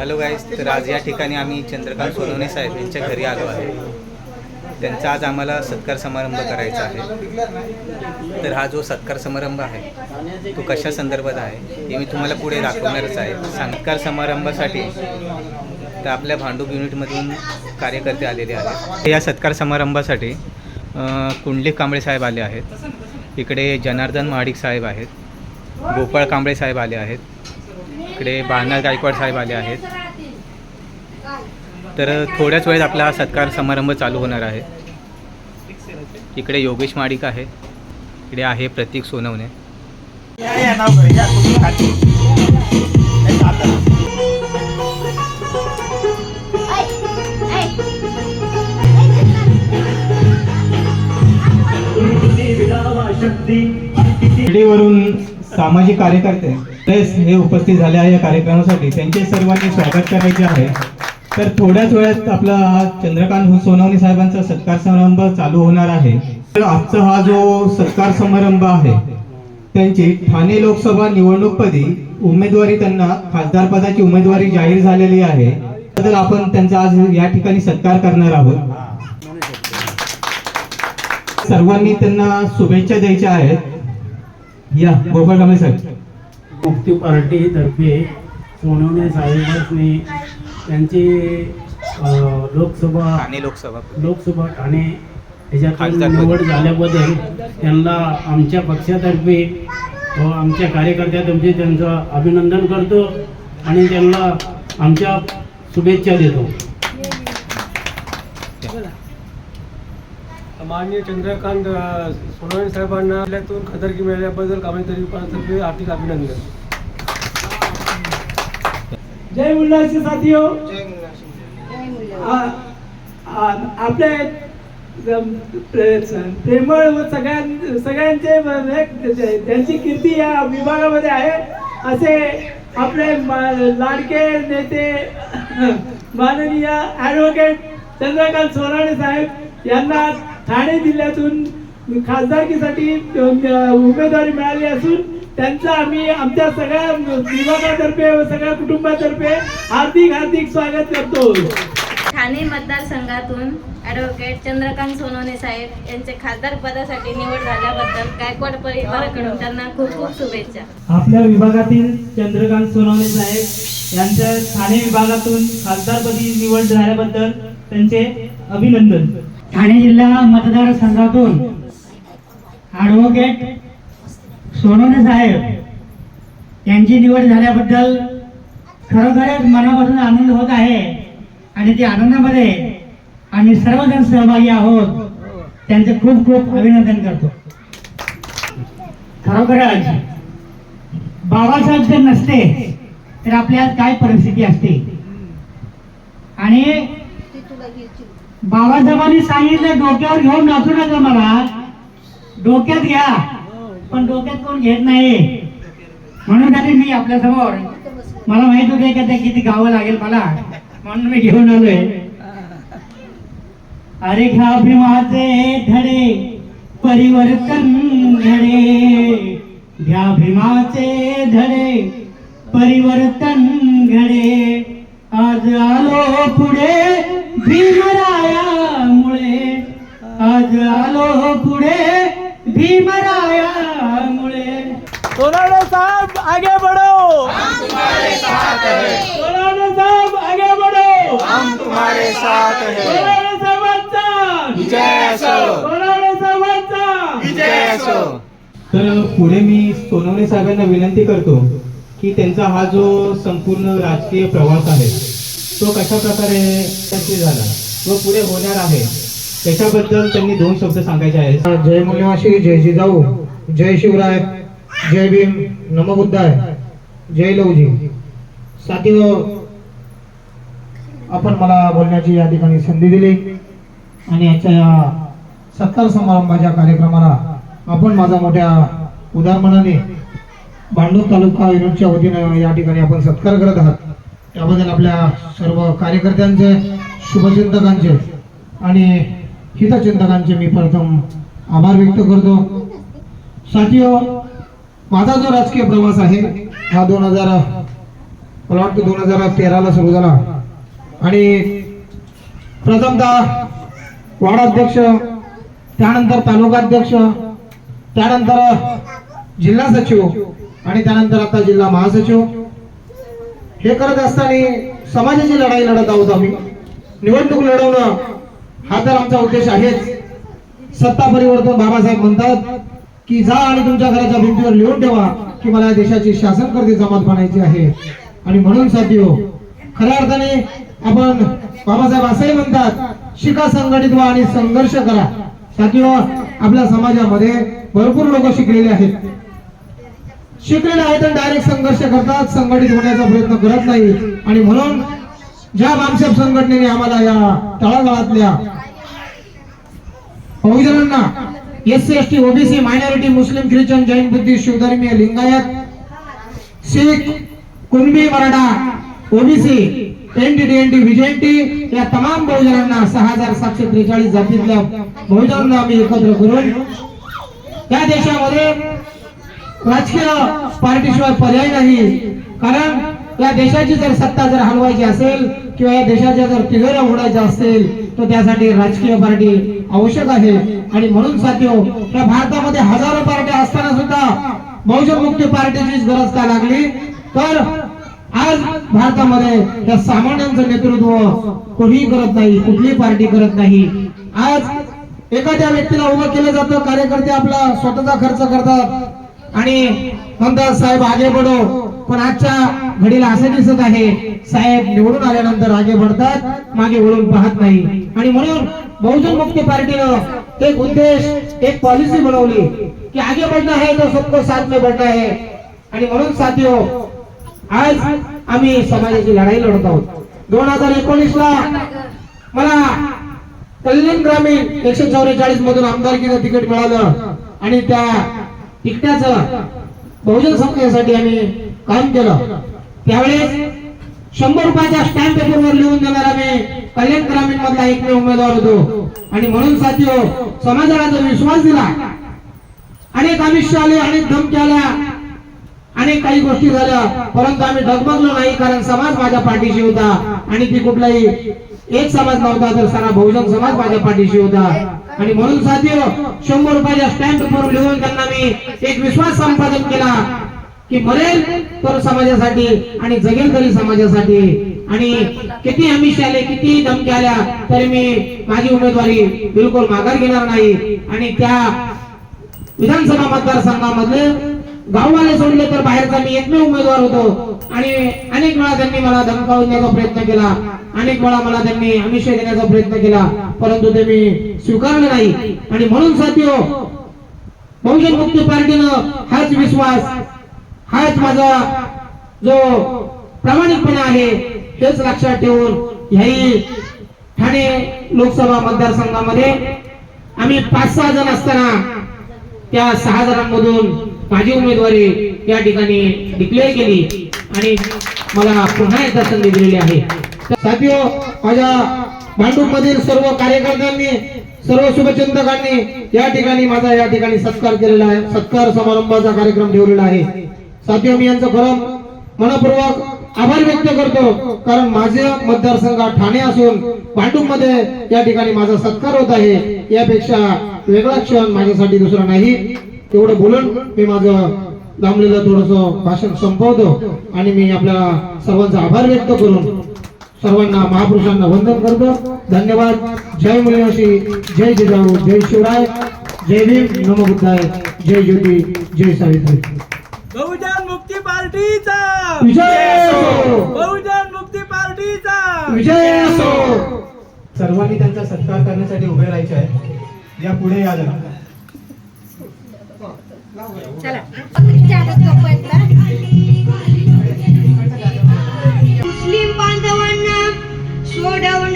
Hello guys तर आज या ठिकाणी आम्ही चंद्रकांत सोनवणे साहेब यांच्या घरी आलो आहे. त्यांचा आज आम्हाला सत्कार समारंभ करायचा आहे. तर हा जो सत्कार समारंभ आहे तो कशा संदर्भात आहे हे मी तुम्हाला पुढे दाखवणारच आहे. सत्कार समारंभासाठी तर आपल्या भांडूप युनिटमधून कार्यकर्ते आलेले आहेत. या सत्कार समारंभासाठी कुंडलिक कांबळे साहेब आले आहेत. इकडे जनार्दन महाडिक साहेब आहेत. गोपाळ कांबळे साहेब आले आहेत. इकडे बाळनाथ गायकवाड साहेब आले आहेत. तर थोड्याच वेळेत आपला हा सत्कार समारंभ चालू होणार आहे. इकडे योगेश माडिक आहे. इकडे आहे प्रतीक सोनवणे. शिर्डीवरून सामाजिक कार्यकर्ते तेच हे उपस्थित झाले आहे या कार्यक्रमासाठी. त्यांचे सर्वांनी स्वागत करायचे आहे. तर थोड्याच वेळात आपला हा चंद्रकांत सोनवणी साहेबांचा सत्कार समारंभ चालू होणार आहे. तर आजचा हा जो सत्कार समारंभ आहे त्यांची ठाणे लोकसभा निवडणूकपदी उमेदवारी त्यांना खासदार पदाची उमेदवारी जाहीर झालेली आहे. तर आपण त्यांचा आज या ठिकाणी सत्कार करणार आहोत. सर्वांनी त्यांना शुभेच्छा द्यायच्या आहेत. या गोपाळ कांबळे साहेब. मुक्ती पार्टीतर्फे सोनवणे साहेबांनी त्यांची लोकसभा ठाणे लोकसभा. लोकसभा ठाणे याच्यातून खासदार पद. निवड झाल्याबद्दल त्यांना आमच्या पक्षातर्फे व आमच्या कार्यकर्त्यातर्फे त्यांचं अभिनंदन करतो आणि त्यांना आमच्या शुभेच्छा देतो. माननीय चंद्रकांत सोनवणे साहेबांना आपल्यातून खासदारकी मिळाल्याबद्दल कामेतरी तर्फे हार्दिक अभिनंदन. जय मुल्लाचे साथियो आ- आ- आपले ज- प्रे- प्रेमळ व सगळ्यां सगळ्यांचे त्यांची कीर्ती या विभागामध्ये आहे असे आपले लाडके नेते माननीय ॲडव्होकेट चंद्रकांत सोनाणे साहेब यांना ठाणे जिल्ह्यातून खासदारकीसाठी उमेदवारी मिळाली असून त्यांचं आम्ही आमच्या सगळ्या विभागातर्फे व सगळ्या कुटुंबातर्फे हार्दिक हार्दिक स्वागत करतो. ठाणे मतदारसंघातून ॲडव्होकेट चंद्रकांत सोनवणे साहेब यांचे खासदार पदासाठी निवड झाल्याबद्दल गायकवाड परिवाराकडून त्यांना खूप खूप शुभेच्छा. आपल्या विभागातील चंद्रकांत सोनवणे साहेब यांच्या ठाणे विभागातून खासदारपदी निवड झाल्याबद्दल त्यांचे अभिनंदन. ठाणे जिल्हा मतदारसंघातून ॲडव्होकेट सोनवणे साहेब यांची निवड झाल्याबद्दल खरोखरच मनापासून आनंद होत आहे. आणि त्या आनंदामध्ये आम्ही सर्वजण सहभागी आहोत. त्यांचं खूप खूप अभिनंदन करतो. खरोखरच बाबासाहेब जर नसते तर आपल्या काय परिस्थिती असते? आणि बाबासाहेबांनी सांगितलं डोक्यावर घेऊन नाचू नका मला. डोक्यात घ्या. पण डोक्यात कोण घेत नाही म्हणून तरी मी आपल्यासमोर मला माहीत होते का ते किती गावं लागेल मला. म्हणून मी घेऊन आलोय. अरे घ्या भीमाचे धडे परिवर्तन घडे. घ्या भीमाचे धडे परिवर्तन घडे. आज आलो पुढे भीमरायामुळे आज आलो पुढे भीमरायामुळे. सोनावणे साहब आगे बढ़ो. सोनावणे साहब आगे बढ़ो. हम तुम्हारे साथ हैं। सोनावणे साहेबांचा विजय असो। सोनावणे साहेबांचा तर पुढे मी सोनवणे साहेबांना विनंती करतो की त्यांचा हा जो संपूर्ण राजकीय प्रवास आहे तो कशा प्रकारे यशस्वी झाला? व पुढे होणार आहे. त्याच्याबद्दल त्यांनी दोन शब्द सांगायचे आहेत. जय मूल्यवासी जय जिजाऊ जय शिवराय जय भीम नमो बुद्धाय जय लवजी साथी आपण मला बोलण्याची या ठिकाणी संधी दिली आणि याच्या या सत्कार समारंभाच्या कार्यक्रमाला आपण माझा मोठ्या उदारमनाने भांडूप तालुका युनिटच्या वतीनं या ठिकाणी आपण सत्कार करत आहात. त्याबद्दल आपल्या सर्व कार्यकर्त्यांचे शुभचिंतकांचे आणि हितचिंतकांचे मी प्रथम आभार व्यक्त करतो. साथीहो माझा जो राजकीय प्रवास आहे हा दोन हजार मला वाटतं दोन हजार तेराला सुरू झाला. आणि प्रथमतः वार्डाध्यक्ष त्यानंतर तालुकाध्यक्ष त्यानंतर जिल्हा सचिव आणि त्यानंतर आता जिल्हा महासचिव. हे करत असताना समाजाची लढाई लढत आहोत आम्ही. निवडणूक लढवणं हा तर आमचा उद्देश आहेच. सत्ता परिवर्तन बाबासाहेब म्हणतात की जा आणि तुमच्या घराच्या भिंतीवर लिहून ठेवा की मला या देशाची शासन करते जमात बनायची आहे. आणि म्हणून साथियो खऱ्या अर्थाने आपण बाबासाहेब असंही म्हणतात शिका संघटित व्हा आणि संघर्ष करा. साथियो आपल्या समाजामध्ये भरपूर लोक शिकलेले आहेत. शिकलेले आहेत तर डायरेक्ट संघर्ष करतात. संघटित होण्याचा प्रयत्न करत नाही. आणि म्हणून ज्या बामसाहेब संघटनेने आम्हाला या तळागाळातल्या बहुजनांना S C S T OBC minority मुस्लिम ख्रिश्चन जैन बुद्धी शिवधर्मीय Lingayat Sikh Kunbi Maratha OBC NT ND विजयंटी या तमाम बहुजनांना सहा हजार सातशे त्रेचाळीस जातीतल्या बहुजनांना आम्ही एकत्र करून या देशामध्ये राजकीय पार्टीशिवाय पर्याय नाही. कारण या देशाची जर सत्ता जर हलवायची असेल किंवा या देशाच्या जर तिघेऱ्या उघडायच्या असतील तर त्यासाठी राजकीय पार्टी आवश्यक आहे. आणि म्हणून साध्यो या भारतामध्ये हजारो पार्ट्या असताना सुद्धा बहुजन मुक्ती पार्टीचीच गरज का लागली? तर आज भारतामध्ये या सामान्यांचं नेतृत्व कोणीही करत नाही कुठलीही पार्टी करत नाही. आज एखाद्या व्यक्तीला उभं केलं जातं कार्यकर्ते आपला स्वतःचा खर्च करतात आणि म्हणतात साहेब आगे बढो. पण आजच्या घडीला असं दिसत आहे साहेब निवडून आल्यानंतर आगे बढतात मागे वळून पाहत नाही. आणि म्हणून बहुजन मुक्ती पार्टीनं एक उद्देश एक पॉलिसी बनवली की आगे बढणं आहे तो सबको साथ में बढ़ना आहे. आणि म्हणून साथियो आज आम्ही समाजाची लढाई लढत आहोत. दोन हजार एकोणीस ला मला कल्याण ग्रामीण एकशे चौवेचाळीस मधून आमदारकीचं तिकीट मिळालं. आणि त्या तिकट्याचं बहुजन समाजासाठी आम्ही काम केलं. त्यावेळेस शंभर रुपयाच्या स्टॅम्प पेपरवर लिहून देणारा मी कल्याण ग्रामीण मधला एकमेव उमेदवार होतो. आणि म्हणून साथी समाजाला जो विश्वास दिला अनेक आमिष आले अनेक धमक्या आल्या अनेक काही गोष्टी झाल्या परंतु आम्ही डगमगलो नाही कारण समाज माझ्या पाठीशी होता. आणि ती कुठलाही एक समाज नव्हता तर सारा बहुजन समाज माझ्या पाठीशी होता. आणि म्हणून साध्य शंभर रुपयाच्या स्टॅम्प फॉर्म लिहून त्यांना मी एक विश्वास संपादन केला की मरेल तर समाजासाठी आणि जगेल तरी समाजासाठी. आणि किती आमिष आले किती धमकी आल्या तरी मी माझी उमेदवारी बिलकुल माघार घेणार नाही. आणि त्या विधानसभा मतदारसंघामधले गाववाले सोडले तर बाहेरचा मी एकमेव उमेदवार होतो. आणि अनेक वेळा त्यांनी मला धमकावून देण्याचा प्रयत्न केला. अनेक वेळा मला त्यांनी आमिष देण्याचा प्रयत्न केला. परंतु ते मी स्वीकारलं नाही. आणि म्हणून साथियो बहुजन मुक्ती पार्टीनं हाच विश्वास हाच माझा जो प्रामाणिकपणा आहे हेच लक्षात ठेवून ह्याही ठाणे लोकसभा मतदारसंघामध्ये आम्ही पाच सहा जण असताना त्या सहा जणांमधून माझी उमेदवारी या ठिकाणी डिक्लेअर केली आणि मला पुन्हा एकदा संधी दिलेली आहे. साथियो माझ्या भांडूप मधील सर्व कार्यकर्त्यांनी सर्व शुभचिंतकांनी या ठिकाणी माझा या ठिकाणी सत्कार केलेला आहे. सत्कार समारंभाचा कार्यक्रम ठेवलेला आहे. साथी मी यांचं खरं मनपूर्वक आभार व्यक्त करतो. कारण माझे मतदारसंघ ठाणे असून भांडूपमध्ये या ठिकाणी माझा सत्कार होत आहे. यापेक्षा वेगळा क्षण माझ्यासाठी दुसरा नाही. तेवढं बोलून मी माझं लांबलेलं थोडस भाषण संपवतो. आणि मी आपल्या सर्वांचा आभार व्यक्त करून सर्वांना महापुरुषांना वंदन करतो. धन्यवाद. जय मुलीवासी जय जिजाऊ. जय शिवराय. जय भीम. नमो बुद्धाय. जय ज्योती. जय सावित्री. बहुजन मुक्ती पार्टीचा. विजय असो. बहुजन मुक्ती पार्टीचा. विजय असो. सर्वांनी त्यांचा सत्कार करण्यासाठी उभे राहायचे आहे. या पुढे या जरा. चला. down